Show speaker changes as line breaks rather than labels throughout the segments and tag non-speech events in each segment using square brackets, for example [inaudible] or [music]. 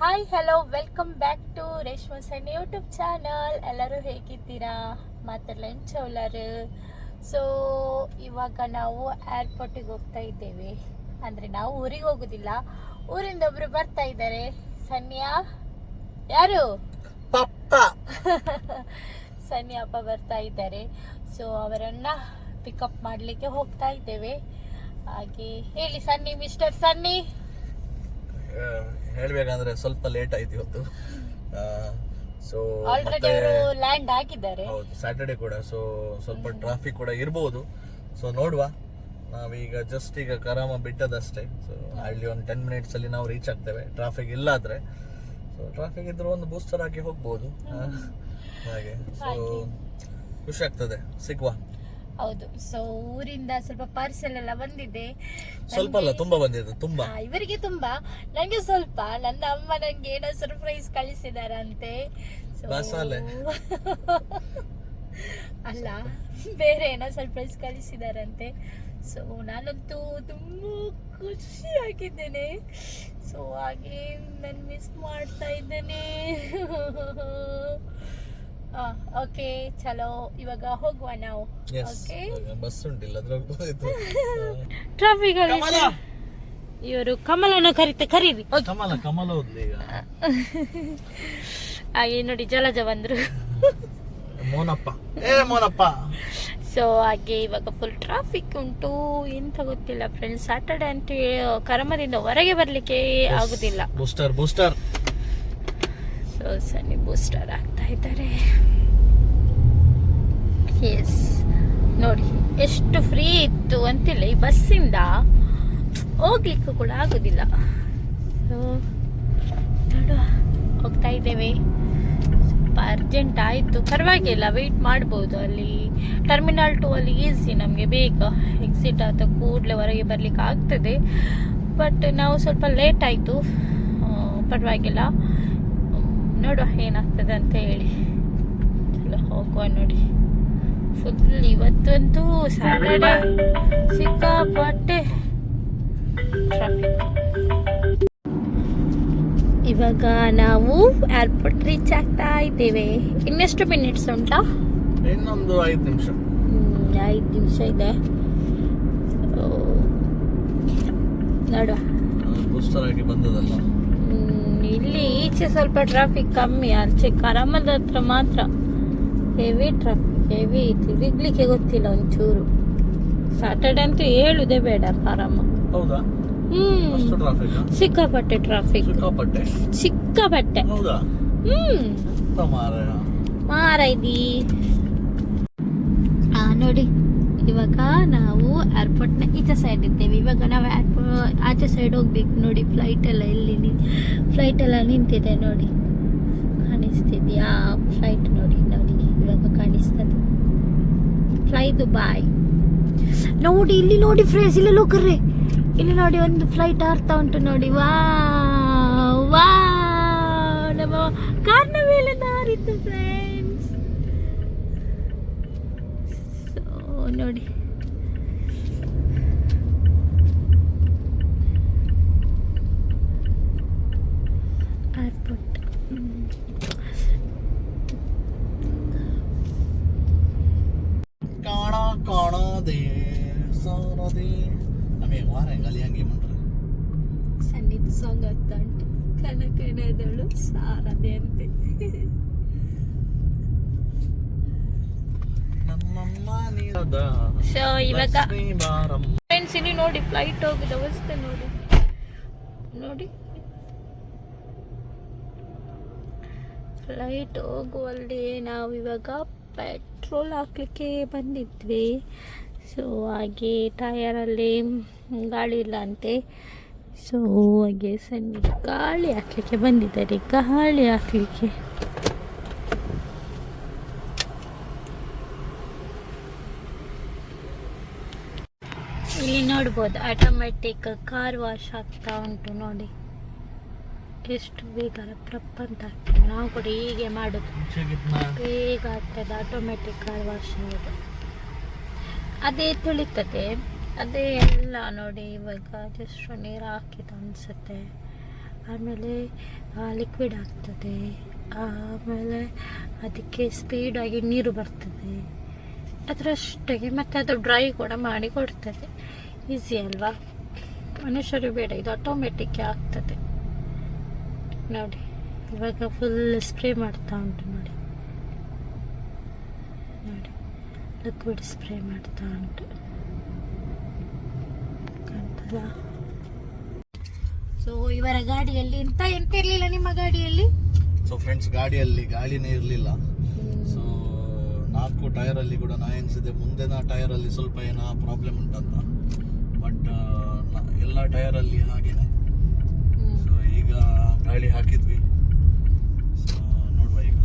Hi hello welcome back to Reshma ಸಣ್ಣ YouTube channel ಎಲ್ಲರೂ ಹೇಗಿದ್ದೀರಾ? ಮಾತೆಲ್ಲ ಚೌಲರ್. ಸೊ ಇವಾಗ ನಾವು ಏರ್ಪೋರ್ಟಿಗೆ ಹೋಗ್ತಾ ಇದ್ದೇವೆ. ಅಂದರೆ ನಾವು ಊರಿಗೆ ಹೋಗೋದಿಲ್ಲ. ಊರಿಂದ ಒಬ್ರು ಬರ್ತಾ ಇದ್ದಾರೆ. ಸನ್ಯಾ? ಯಾರು?
ಪಪ್ಪ. [laughs]
ಸನ್ನಿ ಅಪ್ಪ ಬರ್ತಾ ಇದ್ದಾರೆ. ಸೊ ಅವರನ್ನ ಪಿಕಪ್ ಮಾಡಲಿಕ್ಕೆ ಹೋಗ್ತಾ ಇದ್ದೇವೆ. ಹಾಗೆ ಹೇಳಿ ಸನ್ನಿ ಮಿಸ್ಟರ್ ಸನ್ನಿ.
ಹೇಳ್ಬೇಕಂದ್ರೆ ಸ್ವಲ್ಪ ಲೇಟ್ ಆಯ್ತು ಇವತ್ತು. ಸೊ
ಮತ್ತೆ ಲ್ಯಾಂಡ್ ಹಾಕಿದ್ದಾರೆ.
ಹೌದು ಸ್ಯಾಟರ್ಡೆ ಕೂಡ ಸೊ ಸ್ವಲ್ಪ ಟ್ರಾಫಿಕ್ ಕೂಡ ಇರ್ಬೋದು. ಸೊ ನೋಡುವ. ನಾವೀಗ ಜಸ್ಟ್ ಈಗ ಕರಾಮ ಬಿಟ್ಟದಷ್ಟೇ. ಸೊ ಅಲ್ಲಿ ಒಂದು ಟೆನ್ ಮಿನಿಟ್ಸ್ ಅಲ್ಲಿ ನಾವು ರೀಚ್ ಆಗ್ತೇವೆ. ಟ್ರಾಫಿಕ್ ಇಲ್ಲ ಆದ್ರೆ ಸೊ ಟ್ರಾಫಿಕ್ ಇದ್ರೆ ಒಂದು ಬೂಸ್ಟರ್ ಆಗಿ ಹೋಗ್ಬೋದು. ಹಾಗೆ. ಸೊ. ಖುಷಿ ಆಗ್ತದೆ. ಸಿಗುವ.
ಹೌದು. ಸೊ ಊರಿಂದ ಸ್ವಲ್ಪ ಪಾರ್ಸೆಲ್ ಎಲ್ಲ ಬಂದಿದೆ.
ಸ್ವಲ್ಪ ಅಲ್ಲ ತುಂಬಾ ಬಂದಿದೆ ತುಂಬಾ.
ಇವರಿಗೆ ತುಂಬಾ. ನಂಗೆ ಸ್ವಲ್ಪ. ನನ್ನ ಅಮ್ಮ ನಂಗೆ ಏನೋ ಸರ್ಪ್ರೈಸ್ ಕಳಿಸಿದಾರಂತೆ. So,
ಮಸಾಲೆ.
ಅಲ್ಲ ಬೇರೆ ಏನೋ ಸರ್ಪ್ರೈಸ್ ಕಳಿಸಿದಾರಂತೆ. ಸೊ ನಾನಂತೂ ತುಂಬಾ ಖುಷಿ ಆಗಿದ್ದೇನೆ ಸೊ ಹಾಗೆ ನಾನು ಮಿಸ್ ಮಾಡ್ತಾ ಇದ್ದೇನೆ. [laughs] ಓಕೆ ಚಲೋ. ಇವಾಗ ಹೋಗುವ ನಾವು. Okay
bus ಉಂಟಿಲ್ಲ
traffic! [laughs] ಇವರು ಕಮಲನ ಕರಿತ ಕರೀರಿ.
ಕಮಲ ಕಮಲ ಹೋದ್ಲಿ ಈಗ. [laughs]
ಹಾಗೆ ನೋಡಿ ಜಲಜ ಬಂದ್ರು. [laughs]
ಮೋನಪ್ಪ. ಏ ಮೋನಪ್ಪ!
ಸೊ ಹಾಗೆ ಇವಾಗ ಫುಲ್ ಟ್ರಾಫಿಕ್ ಉಂಟು. ಎಂತ ಗೊತ್ತಿಲ್ಲ ಫ್ರೆಂಡ್ಸ್ ಸ್ಯಾಟರ್ಡೆ ಅಂತ ಹೇಳಿ ಕರಮದಿಂದ ಹೊರಗೆ ಬರ್ಲಿಕ್ಕೆ ಆಗುದಿಲ್ಲ.
Booster booster
so sunny booster ಆಗ್ತಾ ಇದ್ದಾರೆ. ಎಸ್ ನೋಡಿ, ಎಷ್ಟು ಫ್ರೀ ಇತ್ತು ಅಂತಿಲ್ಲ. ಈ ಬಸ್ಸಿಂದ ಹೋಗ್ಲಿಕ್ಕೂ ಕೂಡ ಆಗೋದಿಲ್ಲ. ಸೊ ಹೋಗ್ತಾ ಇದ್ದೇವೆ. ಸ್ವಲ್ಪ ಅರ್ಜೆಂಟ್ ಆಯಿತು. ಪರವಾಗಿಲ್ಲ ವೆಯ್ಟ್ ಮಾಡ್ಬೋದು ಅಲ್ಲಿ. ಟರ್ಮಿನಲ್ ಟು ಅಲ್ಲಿ ಈಸಿ ನಮಗೆ ಬೇಗ ಎಕ್ಸಿಟ್ ಆದ ಕೂಡಲೇ ಹೊರಗೆ ಬರಲಿಕ್ಕೆ ಆಗ್ತದೆ. ಬಟ್ ನಾವು ಸ್ವಲ್ಪ ಲೇಟ್ ಆಯಿತು. ಪರವಾಗಿಲ್ಲ. ನೋಡುವ ಏನಾಗ್ತದೆ ಅಂತ ಹೇಳಿ. ಚಲೋ ಹೋಗುವ ನೋಡಿ. ಫುಲ್ ಇವತ್ತಂತೂ ಸ್ಯಾಟರ್ಡೆ ಸಿಕ್ಕಾಪಟ್ಟೆ ಟ್ರಾಫಿಕ್ ಇವಾಗ ನಾವು ಏರ್ಪೋರ್ಟ್ ರೀಚ್ ಆಗ್ತಾ ಇದ್ದೇವೆ. ಇನ್ನೆಷ್ಟು ಮಿನಿಟ್ಸ್ ಉಂಟಾ?
ಇನ್ನೊಂದು ಐದು ನಿಮಿಷ.
ಐದು ನಿಮಿಷ ಇದೆ. ನೋಡುವ.
ಬಂದದಲ್ಲ.
ಇಲ್ಲಿ ಈಚೆ ಸ್ವಲ್ಪ ಟ್ರಾಫಿಕ್ ಕಮ್ಮಿ ಆಚೆ ಕರಮದ ಹತ್ರ ಮಾತ್ರ ಹೆವಿ ಟ್ರಾಫಿಕ್ ಹೆವಿ ತಿರುಗ್ಲಿಕ್ಕೆ ಗೊತ್ತಿಲ್ಲ ಒಂಚೂರು. ಸಾಟರ್ಡೆ ಅಂತೂ ಹೇಳುದೇ ಬೇಡ ಕರಮ. ಹ್ಮ್. ಸಿಕ್ಕಾಪಟ್ಟೆ ಟ್ರಾಫಿಕ್
ಸಿಕ್ಕಾಪಟ್ಟೆ?
ಹ್ಮ್. ಮಾರೈದಿ ಆ ನೋಡಿ. ಇವಾಗ ನಾವು ಏರ್ಪೋರ್ಟ್ನ ಈಚೆ ಸೈಡ್ ಇದ್ದೇವೆ. ಇವಾಗ ನಾವು ಏರ್ಪೋರ್ಟ್ ಆಚೆ ಸೈಡ್ ಹೋಗ್ಬೇಕು ನೋಡಿ ಫ್ಲೈಟ್ ಎಲ್ಲ ಎಲ್ಲಿ ಫ್ಲೈಟ್ ಎಲ್ಲ ನಿಂತಿದೆ ನೋಡಿ. ಕಾಣಿಸ್ತಿದ್ಯಾ? ಫ್ಲೈಟ್ ನೋಡಿ ನೋಡಿ, ಇವಾಗ ಕಾಣಿಸ್ತದೆ. ಫ್ಲೈ ದುಬಾಯ್ ನೋಡಿ, ಇಲ್ಲಿ ನೋಡಿ ಫ್ರೆಂಡ್ಸ್ ಇಲ್ಲಿ ಲೋಕರ್ರೆ ಇಲ್ಲಿ ನೋಡಿ ಒಂದು ಫ್ಲೈಟ್ ಹಾರ್ತಾ ಉಂಟು ನೋಡಿ. ವಾ ವಾ ನಮ್ಮ ಕಾರ್ನ ಮೇಲೆ ನಾರಿತ್ತು ಫ್ರೆಂಡ್ಸ್ ಸೊ ನೋಡಿ. ಏರ್ಪೋರ್ಟ್
ಕಾಣ ಕಾಣದೆ ಸಾರದೆ ನಮಗೆ ವಾರ ಹೆಂಗಲ್ಲಿ ಹಂಗೆ ಮಾಡ್ರೆ
ಸನ್ನಿಧ ಸಾಂಗ್ ಆಗ್ತಾ ಉಂಟು ಕನಕನದಳು ಸಾರದೆ ಅಂತೆ. ಸೊ ಇವಾಗ ಫ್ರೆಂಡ್ಸ್ ಇಲ್ಲಿ ನೋಡಿ ಫ್ಲೈಟ್ ಹೋಗಿದ ಅವಸ್ಥೆ ನೋಡಿ. ನೋಡಿ. ಫ್ಲೈಟ್ ಹೋಗುವಲ್ಲಿ ನಾವು ಇವಾಗ ಪೆಟ್ರೋಲ್ ಹಾಕ್ಲಿಕ್ಕೆ ಬಂದಿದ್ವಿ. ಸೊ ಹಾಗೆ ಟಯರಲ್ಲಿ ಗಾಳಿ ಇಲ್ಲ ಅಂತೆ. ಸೊ ಹಾಗೆ ಸಣ್ಣ ಗಾಳಿ ಹಾಕ್ಲಿಕ್ಕೆ ಬಂದಿದ್ದಾರೆ ಗಾಳಿ ಹಾಕ್ಲಿಕ್ಕೆ. ಇಲ್ಲಿ ನೋಡ್ಬೋದು ಆಟೋಮೆಟಿಕ್ ಕಾರ್ ವಾಶ್ ಆಗ್ತಾ ಉಂಟು ನೋಡಿ. ಎಷ್ಟು ಬೇಗ ಪ್ರಪಂತ ಆಗ್ತದೆ. ನಾವು ಕೂಡ ಹೀಗೆ ಮಾಡೋದು. ಬೇಗ ಆಗ್ತದೆ ಆಟೋಮೆಟಿಕ್ ಕಾರ್ ವಾಶ್ ಆಗೋದು ಅದೇ ತುಳಿತದೆ. ಅದೇ ಎಲ್ಲ ನೋಡಿ ಇವಾಗ ಜಸ್ಟ್ ನೀರು ಹಾಕಿದ ಅನಿಸುತ್ತೆ. ಆಮೇಲೆ ಲಿಕ್ವಿಡ್ ಆಗ್ತದೆ. ಆಮೇಲೆ ಅದಕ್ಕೆ ಸ್ಪೀಡಾಗಿ ನೀರು ಬರ್ತದೆ. ಅದರಷ್ಟೇ ಮತ್ತು ಅದು ಡ್ರೈ ಕೂಡ ಮಾಡಿ ಕೊಡ್ತದೆ. ಈಸಿ ಅಲ್ವಾ? ಮನುಷ್ಯರು ಬೇಡ, ಇದು ಆಟೋಮೆಟಿಕ್ ಆಗ್ತದೆ. ನೋಡಿ, ಇವಾಗ ಫುಲ್ ಸ್ಪ್ರೇ ಮಾಡ್ತಾ ಉಂಟು ನೋಡಿ. ನೋಡಿ ಲಿಕ್ವಿಡ್ ಸ್ಪ್ರೇ ಮಾಡ್ತಾ ಉಂಟು. ಕಾಣ್ತದ? ಸೊ ಇವರ ಗಾಡಿಯಲ್ಲಿ ಎಂತ ಎಂತ ಇರಲಿಲ್ಲ ನಿಮ್ಮ ಗಾಡಿಯಲ್ಲಿ?
ಸೊ ಫ್ರೆಂಡ್ಸ್ ಗಾಡಿಯಲ್ಲಿ ಗಾಳಿನೇ ಇರಲಿಲ್ಲ. ನಾಲ್ಕು ಟೈರಲ್ಲಿ ಕೂಡ ನಾ ಎನ್ಸಿದೆ ಮುಂದಿನ ಟೈರಲ್ಲಿ ಸ್ವಲ್ಪ ಏನೋ ಪ್ರಾಬ್ಲಮ್ ಉಂಟಂತ. ಬಟ್ ಎಲ್ಲ ಟೈರಲ್ಲಿ ಹಾಗೇನೆ. ಸೊ ಈಗ ಗಾಳಿ ಹಾಕಿದ್ವಿ. ಸೊ ನೋಡುವ ಈಗ.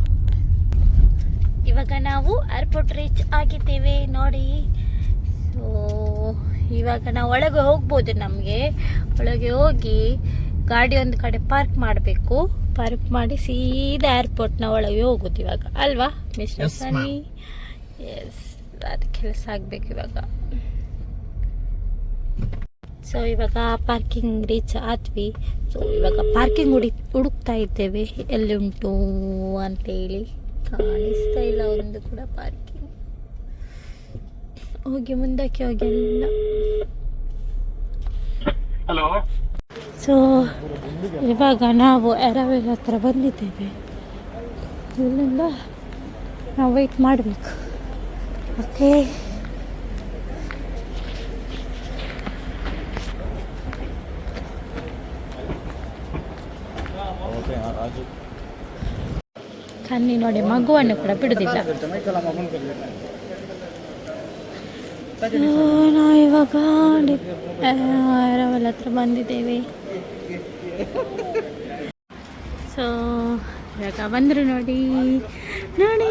ಇವಾಗ ನಾವು ಏರ್ಪೋರ್ಟ್ ರೀಚ್ ಆಗಿದ್ದೇವೆ ನೋಡಿ. ಸೊ ಇವಾಗ ನಾವು ಒಳಗೆ ಹೋಗ್ಬೋದು ನಮಗೆ. ಒಳಗೆ ಹೋಗಿ ಗಾಡಿ ಒಂದು ಕಡೆ ಪಾರ್ಕ್ ಮಾಡಬೇಕು. ಪಾರ್ಕ್ ಮಾಡಿ ಸೀದಾ ಏರ್ಪೋರ್ಟ್ನ ಒಳಗೆ ಹೋಗೋದು ಇವಾಗ. ಅಲ್ವಾ ಮಿಸ್ಟರ್. ಸನಿ ಎಸ್ ಅದು ಕೆಲಸ ಆಗಬೇಕು ಇವಾಗ. ಸೊ ಇವಾಗ ಪಾರ್ಕಿಂಗ್ ರೀಚ್ ಆದ್ವಿ. ಸೊ ಇವಾಗ ಪಾರ್ಕಿಂಗ್ ಹುಡಿ ಹುಡುಕ್ತಾ ಇದ್ದೇವೆ. ಎಲ್ಲಿ ಉಂಟು ಅಂತೇಳಿ. ಕಾಣಿಸ್ತಾ ಇಲ್ಲ ಒಂದು ಕೂಡ ಪಾರ್ಕಿಂಗ್ ಹೋಗಿ ಮುಂದಕ್ಕೆ ಹೋಗಿ ಎಲ್ಲ
ಹಲೋ
ಸೊ ಇವಾಗ ನಾವು ಎರವೆಲ್ ಹತ್ರ ಬಂದಿದ್ದೇವೆ. ಇಲ್ಲಿಂದ ನಾವು ವೆಯ್ಟ್ ಮಾಡಬೇಕು. ಓಕೆ ಕಣ್ಣಿ ನೋಡಿ, ಮಗುವನ್ನು ಕೂಡ ಬಿಡುದಿಲ್ಲ. ನಾವು ಇವಾಗ ಎರವೆಲ್ ಹತ್ರ ಬಂದಿದ್ದೇವೆ. ಸೊ ಇವಾಗ ಬಂದರು ನೋಡಿ. ನೋಡಿ.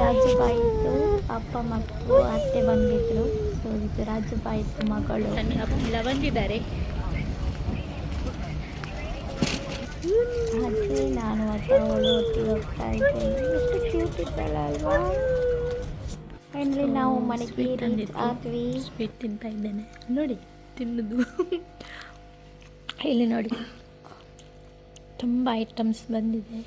ರಾಜುಬಾಯಿತು ಅಪ್ಪ ಮತ್ತು ಅತ್ತೆ ಬಂದಿದ್ರು. ಸೊ ಇದು ರಾಜುಬಾಯಿತು ಮಗಳು. ಎಲ್ಲ ಬಂದಿದ್ದಾರೆ. ನಾನು ಮತ್ತು ಅವಳು ಒಟ್ಟಿಗೆ ಹೋಗ್ತಾ ಇದ್ದೇನೆ. ಎಷ್ಟು ಕ್ಯೂಟ್ ಇದ್ದಲ್ಲ ಅಲ್ವಾ ಫೈನಲಿ ನಾವು ಮನೆಗೆ reach ಆದ್ವಿ ಸ್ವೀಟ್ ತಿಂತಾ ಇದ್ದೇನೆ. ನೋಡಿ ತಿನ್ನೋದು. ಇಲ್ಲಿ ನೋಡಿ. ತುಂಬ ಐಟಮ್ಸ್ ಬಂದಿದೆ.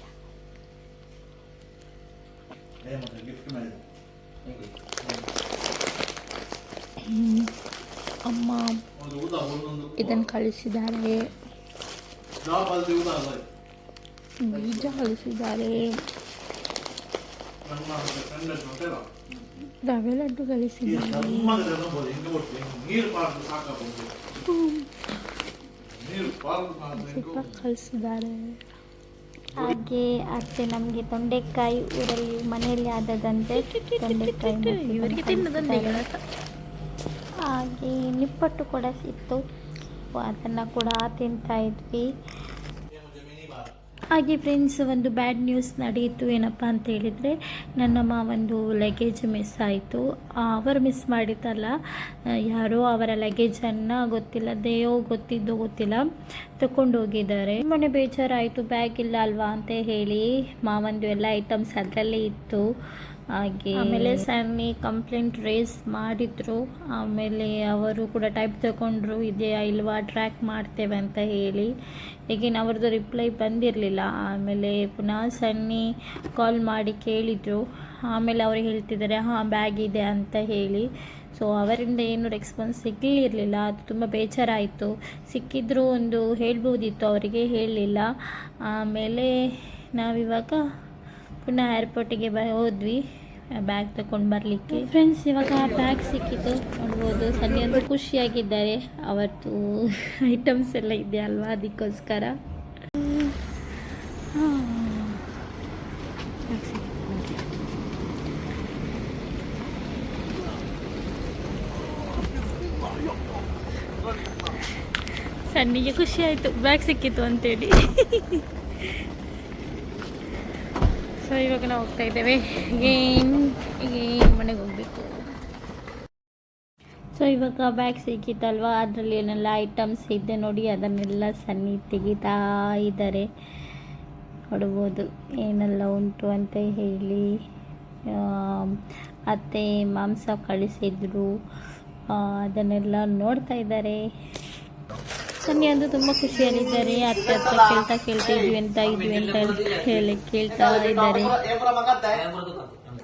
ಅಮ್ಮ ಇದನ್ನು ಕಳಿಸಿದ್ದಾರೆ. ಬೀಜ ಕಳಿಸಿದ್ದಾರೆ. ರವೆ ಲಡ್ಡು ಕಳಿಸಿದ್ದಾರೆ ಸಿಪ್ಪ ಕಳಿಸಿದ್ದಾರೆ ಹಾಗೆ ಅತ್ತೆ ನಮಗೆ ತೊಂಡೆಕಾಯಿ ಊರಲ್ಲಿ ಮನೆಯಲ್ಲಿ ಆದದಂತೆ ತೊಂಡೆಕಾಯಿ ಇವರಿಗೆ ಹಾಗೆ ನಿಪ್ಪಟ್ಟು ಕೂಡ ಸಿಕ್ತು ಅದನ್ನು ಕೂಡ ತಿಂತಾ ಇದ್ವಿ ಹಾಗೆ ಫ್ರೆಂಡ್ಸ್ ಒಂದು ಬ್ಯಾಡ್ ನ್ಯೂಸ್ ನಡೆಯಿತು ಏನಪ್ಪ ಅಂತ ಹೇಳಿದರೆ, ನನ್ನ ಮಾವಂದು ಲಗೇಜ್ ಮಿಸ್ ಆಯಿತು. ಅವರು ಮಿಸ್ ಮಾಡಿದ್ದಲ್ಲ. ಯಾರೋ ಅವರ ಲಗೇಜನ್ನು ಗೊತ್ತಿಲ್ಲ ದೇಯೋ ಗೊತ್ತಿದ್ದು ಗೊತ್ತಿಲ್ಲ ತಗೊಂಡು ಹೋಗಿದ್ದಾರೆ. ಮನೆ ಬೇಜಾರಾಯಿತು ಬ್ಯಾಗ್ ಇಲ್ಲ ಅಲ್ವಾ ಅಂತ ಹೇಳಿ ಮಾವಂದು ಎಲ್ಲ ಐಟಮ್ಸ್ ಅದರಲ್ಲೇ ಇತ್ತು. ಹಾಗೆ ಆಮೇಲೆ ಸ್ಯಾಮಿ ಕಂಪ್ಲೇಂಟ್ ರೇಸ್ ಮಾಡಿದ್ರು. ಆಮೇಲೆ ಅವರು ಕೂಡ ಟೈಪ್ ತಗೊಂಡ್ರು ಇದೆಯಾ ಇಲ್ವಾ ಟ್ರ್ಯಾಕ್ ಮಾಡ್ತೇವೆ ಅಂತ ಹೇಳಿ. ಈಗಿನ ಅವ್ರದ್ದು ರಿಪ್ಲೈ ಬಂದಿರಲಿಲ್ಲ. ಆಮೇಲೆ ಪುನಃ ಸನ್ನಿ ಕಾಲ್ ಮಾಡಿ ಕೇಳಿದರು. ಆಮೇಲೆ ಅವರು ಹೇಳ್ತಿದ್ದಾರೆ, ಹಾಂ ಬ್ಯಾಗ್ ಇದೆ ಅಂತ ಹೇಳಿ. ಸೊ ಅವರಿಂದ ಏನು ರೆಸ್ಪಾನ್ಸ್ ಸಿಗಲಿರಲಿಲ್ಲ. ಅದು ತುಂಬ ಬೇಜಾರಾಯಿತು. ಸಿಕ್ಕಿದ್ರು ಒಂದು ಹೇಳ್ಬೋದಿತ್ತು, ಅವರಿಗೆ ಹೇಳಲಿಲ್ಲ. ಆಮೇಲೆ ನಾವಿವಾಗ ಪುನಃ ಏರ್ಪೋರ್ಟಿಗೆ ಬ ಹೋದ್ವಿ. ಬ್ಯಾಗ್ ತಗೊಂಡು ಬರಲಿಕ್ಕೆ. ಫ್ರೆಂಡ್ಸ್ ಇವಾಗ ಬ್ಯಾಗ್ ಸಿಕ್ಕಿತು. ನೋಡ್ಬೋದು ಸನ್ನಿ ಖುಷಿಯಾಗಿದ್ದಾರೆ. ಅವತ್ತು [laughs] ಐಟಮ್ಸ್ ಎಲ್ಲ ಇದೆ ಅಲ್ವಾ ಅದಕ್ಕೋಸ್ಕರ? ಸಣ್ಣಿಗೆ ಖುಷಿ ಆಯಿತು ಬ್ಯಾಗ್ ಸಿಕ್ಕಿತು ಅಂತೇಳಿ. [laughs] ಸೊ ಇವಾಗ ನಾವು ಹೋಗ್ತಾ ಇದ್ದೇವೆ. ಏನ್ ಏನ್ ಮನೆಗೆ ಹೋಗ್ಬೇಕು? ಸೊ ಇವಾಗ ಬ್ಯಾಗ್ ಸಿಕ್ಕಿತ್ತಲ್ವ? ಅದರಲ್ಲಿ ಏನೆಲ್ಲ ಐಟಮ್ಸ್ ಇದೆ ನೋಡಿ, ಅದನ್ನೆಲ್ಲ ಸನ್ನಿ ತೆಗಿತಾ ಇದ್ದಾರೆ. ಕೊಡ್ಬೋದು ಏನೆಲ್ಲ ಉಂಟು ಅಂತ ಹೇಳಿ. ಅತ್ತೆ ಮಾಂಸ ಕಳಿಸಿದ್ರು. ಅದನ್ನೆಲ್ಲ ನೋಡ್ತಾ ಇದ್ದಾರೆ. ಸನ್ನಿ ಅಂದ್ರೆ ತುಂಬ ಖುಷಿಯಲ್ಲಿದ್ದಾರೆ. ಅತ್ತೆ ಹತ್ರ ಕೇಳ್ತಾ ಕೇಳ್ತಾ ಇದ್ವಿ ಅಂತ ಇದ್ವಿ ಅಂತ ಹೇಳಿ ಕೇಳ್ತಾ ಇದ್ದಾರೆ.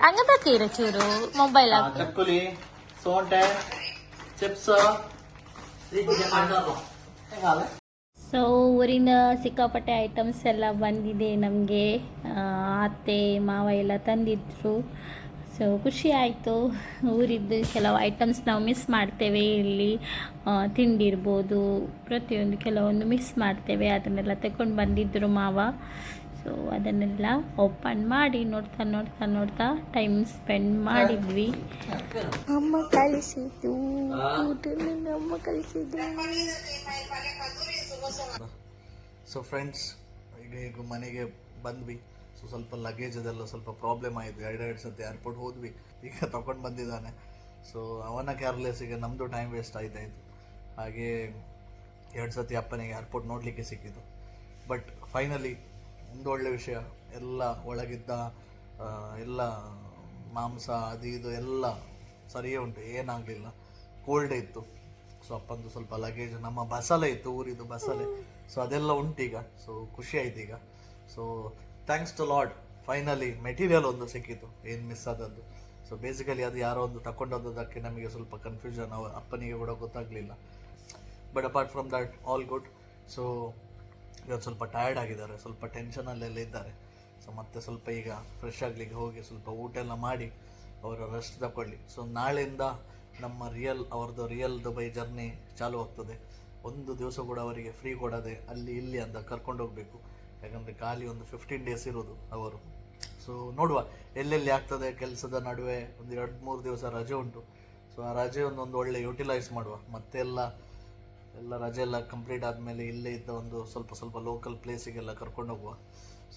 ಹಂಗದ ಚೂರು ಮೊಬೈಲ್
ಚಕ್ಕುಲಿ ಸೋಂಟೆ ಚಿಪ್ಸ್.
ಸೊ ಊರಿಂದ ಸಿಕ್ಕಾಪಟ್ಟೆ ಐಟಮ್ಸ್ ಎಲ್ಲ ಬಂದಿದೆ ನಮಗೆ. ಅತ್ತೆ ಮಾವ ಎಲ್ಲ ತಂದಿದ್ರು. ಸೊ ಖುಷಿ ಆಯಿತು. ಊರಿದ್ದು ಕೆಲವು ಐಟಮ್ಸ್ ನಾವು ಮಿಸ್ ಮಾಡ್ತೇವೆ. ಇಲ್ಲಿ ತಿಂಡಿ ಇರ್ಬೋದು ಪ್ರತಿಯೊಂದು ಕೆಲವೊಂದು ಮಿಸ್ ಮಾಡ್ತೇವೆ. ಅದನ್ನೆಲ್ಲ ತಗೊಂಡು ಬಂದಿದ್ದರು ಮಾವ. ಸೊ ಅದನ್ನೆಲ್ಲ ಓಪನ್ ಮಾಡಿ ನೋಡ್ತಾ ನೋಡ್ತಾ ನೋಡ್ತಾ ಟೈಮ್ ಸ್ಪೆಂಡ್ ಮಾಡಿದ್ವಿ. ಅಮ್ಮ ಕಲಿಸಿದ್ದು ಅಮ್ಮ ಕಲಿಸಿದ್ದು
ಸೊ ಫ್ರೆಂಡ್ಸ್ ಈಗ ಮನೆಗೆ ಬಂದ್ವಿ. ಸೊ ಸ್ವಲ್ಪ ಲಗೇಜ್ ಅದೆಲ್ಲ ಸ್ವಲ್ಪ ಪ್ರಾಬ್ಲಮ್ ಆಯಿತು. ಎರಡು ಎರಡು ಸತಿ ಏರ್ಪೋರ್ಟ್ ಹೋದ್ವಿ. ಈಗ ತಗೊಂಡು ಬಂದಿದ್ದಾನೆ. ಸೊ ಅವನ ಕೇರ್ಲೆಸ್ಸಿಗೆ ನಮ್ಮದು ಟೈಮ್ ವೇಸ್ಟ್ ಆಯ್ತಾಯಿತು ಹಾಗೆ ಎರಡು ಸತಿ ಅಪ್ಪನಿಗೆ ಏರ್ಪೋರ್ಟ್ ನೋಡಲಿಕ್ಕೆ ಸಿಕ್ಕಿತು. ಬಟ್ ಫೈನಲಿ ಒಂದು ಒಳ್ಳೆ ವಿಷಯ. ಎಲ್ಲ ಒಳಗಿದ್ದ ಎಲ್ಲ ಮಾಂಸ ಅದು ಇದು ಎಲ್ಲ ಸರಿಯೇ ಉಂಟು. ಏನಾಗಲಿಲ್ಲ. ಕೋಲ್ಡ್ ಇತ್ತು. ಸೊ ಅಪ್ಪಂದು ಸ್ವಲ್ಪ ಲಗೇಜ್ ನಮ್ಮ ಬಸಲೆ ಇತ್ತು ಊರಿದು ಬಸಲೆ ಸೊ ಅದೆಲ್ಲ ಉಂಟೀಗ. ಸೊ ಖುಷಿ ಆಯ್ತು ಈಗ. So thanks to Lord finally material ಒಂದು ಸಿಕ್ಕಿತು. ಏನು ಮಿಸ್ ಆದದ್ದು? ಸೊ ಬೇಸಿಕಲಿ ಅದು ಯಾರೋ ಒಂದು ತಗೊಂಡೋದಕ್ಕೆ ನಮಗೆ ಸ್ವಲ್ಪ ಕನ್ಫ್ಯೂಷನ್ ಅಪ್ಪನಿಗೆ ಕೂಡ ಗೊತ್ತಾಗಲಿಲ್ಲ. But apart from that all good so ಇವತ್ತು ಸ್ವಲ್ಪ ಟಯರ್ಡ್ ಆಗಿದ್ದಾರೆ, ಸ್ವಲ್ಪ ಟೆನ್ಷನಲ್ಲೆಲ್ಲ ಇದ್ದಾರೆ. ಸೊ ಮತ್ತೆ ಸ್ವಲ್ಪ ಈಗ ಫ್ರೆಶ್ ಆಗಲಿಕ್ಕೆ ಹೋಗಿ ಸ್ವಲ್ಪ ಊಟ ಎಲ್ಲ ಮಾಡಿ ಅವರ ರೆಸ್ಟ್ ತಗೊಳ್ಳಿ ಸೊ ನಾಳೆಯಿಂದ ನಮ್ಮ ರಿಯಲ್ ಅವ್ರದ್ದು ರಿಯಲ್ ದುಬೈ ಜರ್ನಿ ಚಾಲು ಆಗ್ತದೆ. ಒಂದು ದಿವಸ ಕೂಡ ಅವರಿಗೆ ಫ್ರೀ ಕೊಡದೆ ಅಲ್ಲಿ ಇಲ್ಲಿ ಅಂತ ಕರ್ಕೊಂಡು ಹೋಗಬೇಕು. ಯಾಕಂದರೆ ಖಾಲಿ ಒಂದು ಫಿಫ್ಟೀನ್ ಡೇಸ್ ಇರೋದು ಅವರು. ಸೊ ನೋಡುವ ಎಲ್ಲೆಲ್ಲಿ ಆಗ್ತದೆ ಕೆಲಸದ ನಡುವೆ ಒಂದು ಎರಡು ಮೂರು ದಿವಸ ರಜೆ ಉಂಟು. ಸೊ ಆ ರಜೆ ಒಂದೊಂದು ಒಳ್ಳೆ ಯುಟಿಲೈಸ್ ಮಾಡುವ. ಮತ್ತೆ ಎಲ್ಲ ಎಲ್ಲ ರಜೆ ಎಲ್ಲ ಕಂಪ್ಲೀಟ್ ಆದಮೇಲೆ ಇಲ್ಲೇ ಇದ್ದ ಒಂದು ಸ್ವಲ್ಪ ಸ್ವಲ್ಪ ಲೋಕಲ್ ಪ್ಲೇಸಿಗೆಲ್ಲ ಕರ್ಕೊಂಡು ಹೋಗುವ.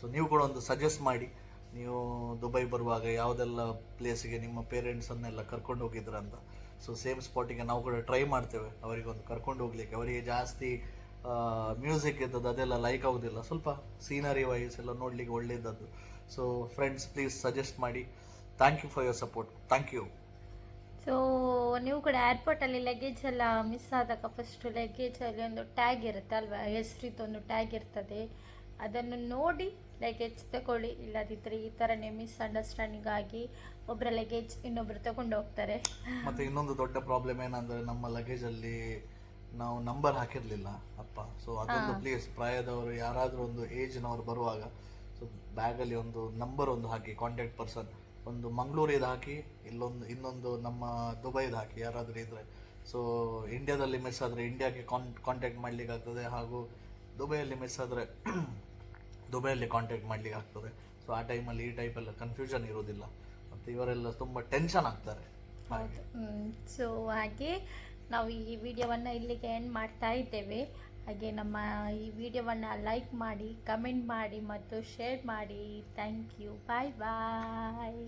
ಸೊ ನೀವು ಕೂಡ ಒಂದು ಸಜೆಸ್ಟ್ ಮಾಡಿ. ನೀವು ದುಬೈ ಬರುವಾಗ ಯಾವುದೆಲ್ಲ ಪ್ಲೇಸಿಗೆ ನಿಮ್ಮ ಪೇರೆಂಟ್ಸನ್ನೆಲ್ಲ ಕರ್ಕೊಂಡು ಹೋಗಿದ್ರಂತ. ಸೊ ಸೇಮ್ ಸ್ಪಾಟಿಗೆ ನಾವು ಕೂಡ ಟ್ರೈ ಮಾಡ್ತೇವೆ ಅವರಿಗೆ ಒಂದು ಕರ್ಕೊಂಡು ಹೋಗ್ಲಿಕ್ಕೆ. ಅವರಿಗೆ ಜಾಸ್ತಿ ಮ್ಯೂಸಿಕ್ ಇದ್ದದ್ದು ಅದೆಲ್ಲ ಲೈಕ್ ಆಗೋದಿಲ್ಲ. ಸ್ವಲ್ಪ ಸೀನರಿ ವೈಸ್ ಎಲ್ಲ ನೋಡಲಿಕ್ಕೆ ಒಳ್ಳೆಯದದ್ದು ಸೊ ಫ್ರೆಂಡ್ಸ್ ಪ್ಲೀಸ್ ಸಜೆಸ್ಟ್ ಮಾಡಿ. Thank you for your support thank you
so ನೀವು ಕೂಡ ಏರ್ಪೋರ್ಟಲ್ಲಿ ಲಗೇಜ್ ಎಲ್ಲ ಮಿಸ್ ಆದಾಗ ಫಸ್ಟು ಲಗೇಜಲ್ಲಿ ಒಂದು ಟ್ಯಾಗ್ ಇರುತ್ತೆ ಅಲ್ವಾ? ಹೆಸರಿದ್ದು ಒಂದು ಟ್ಯಾಗ್ ಇರ್ತದೆ. ಅದನ್ನು ನೋಡಿ ಲಗೇಜ್ ತಗೊಳ್ಳಿ. ಇಲ್ಲದಿದ್ದರೆ ಈ ಥರನೇ ಮಿಸ್ ಅಂಡರ್ಸ್ಟ್ಯಾಂಡಿಂಗ್ ಆಗಿ ಒಬ್ಬರ ಲಗೇಜ್ ಇನ್ನೊಬ್ಬರು ತಗೊಂಡು ಹೋಗ್ತಾರೆ.
ಮತ್ತೆ ಇನ್ನೊಂದು ದೊಡ್ಡ ಪ್ರಾಬ್ಲಮ್ ಏನಂದ್ರೆ ನಮ್ಮ ಲಗೇಜ್ ಅಲ್ಲಿ ನಾವು ನಂಬರ್ ಹಾಕಿರಲಿಲ್ಲ ಅಪ್ಪ. ಸೊ ಅದೊಂದು ಪ್ಲೇಸ್ ಪ್ರಾಯದವರು ಯಾರಾದರೂ ಒಂದು ಏಜ್ನವರು ಬರುವಾಗ ಸೊ ಬ್ಯಾಗಲ್ಲಿ ಒಂದು ನಂಬರ್ ಒಂದು ಹಾಕಿ ಕಾಂಟ್ಯಾಕ್ಟ್ ಪರ್ಸನ್ ಒಂದು ಮಂಗಳೂರಿದು ಹಾಕಿ ಇಲ್ಲೊಂದು ಇನ್ನೊಂದು ನಮ್ಮ ದುಬೈದು ಹಾಕಿ ಯಾರಾದರೂ ಇದ್ರೆ. ಸೊ ಇಂಡಿಯಾದಲ್ಲಿ ಮಿಸ್ ಆದರೆ ಇಂಡಿಯಾಗೆ ಕಾನ್ ಕಾಂಟ್ಯಾಕ್ಟ್ ಮಾಡ್ಲಿಕ್ಕೆ ಆಗ್ತದೆ ಹಾಗೂ ದುಬೈಯಲ್ಲಿ ಮಿಸ್ ಆದರೆ [clears throat] ದುಬೈಯಲ್ಲಿ ಕಾಂಟ್ಯಾಕ್ಟ್ ಮಾಡ್ಲಿಕ್ಕೆ ಆಗ್ತದೆ ಸೊ ಆ ಟೈಮಲ್ಲಿ ಈ ಟೈಪ್ ಎಲ್ಲ ಕನ್ಫ್ಯೂಷನ್ ಇರೋದಿಲ್ಲ. ಮತ್ತು ಇವರೆಲ್ಲ ತುಂಬ ಟೆನ್ಷನ್ ಆಗ್ತಾರೆ.
ಸೊ ಹಾಗೆ ನಾವು ಈ ವಿಡಿಯೋವನ್ನು ಇಲ್ಲಿಗೆ ಎಂಡ್ ಮಾಡ್ತಾ ಇದ್ದೇವೆ. ಹಾಗೆ ನಮ್ಮ ಈ ವಿಡಿಯೋವನ್ನು ಲೈಕ್ ಮಾಡಿ ಕಮೆಂಟ್ ಮಾಡಿ ಮತ್ತು ಶೇರ್ ಮಾಡಿ. Thank you bye bye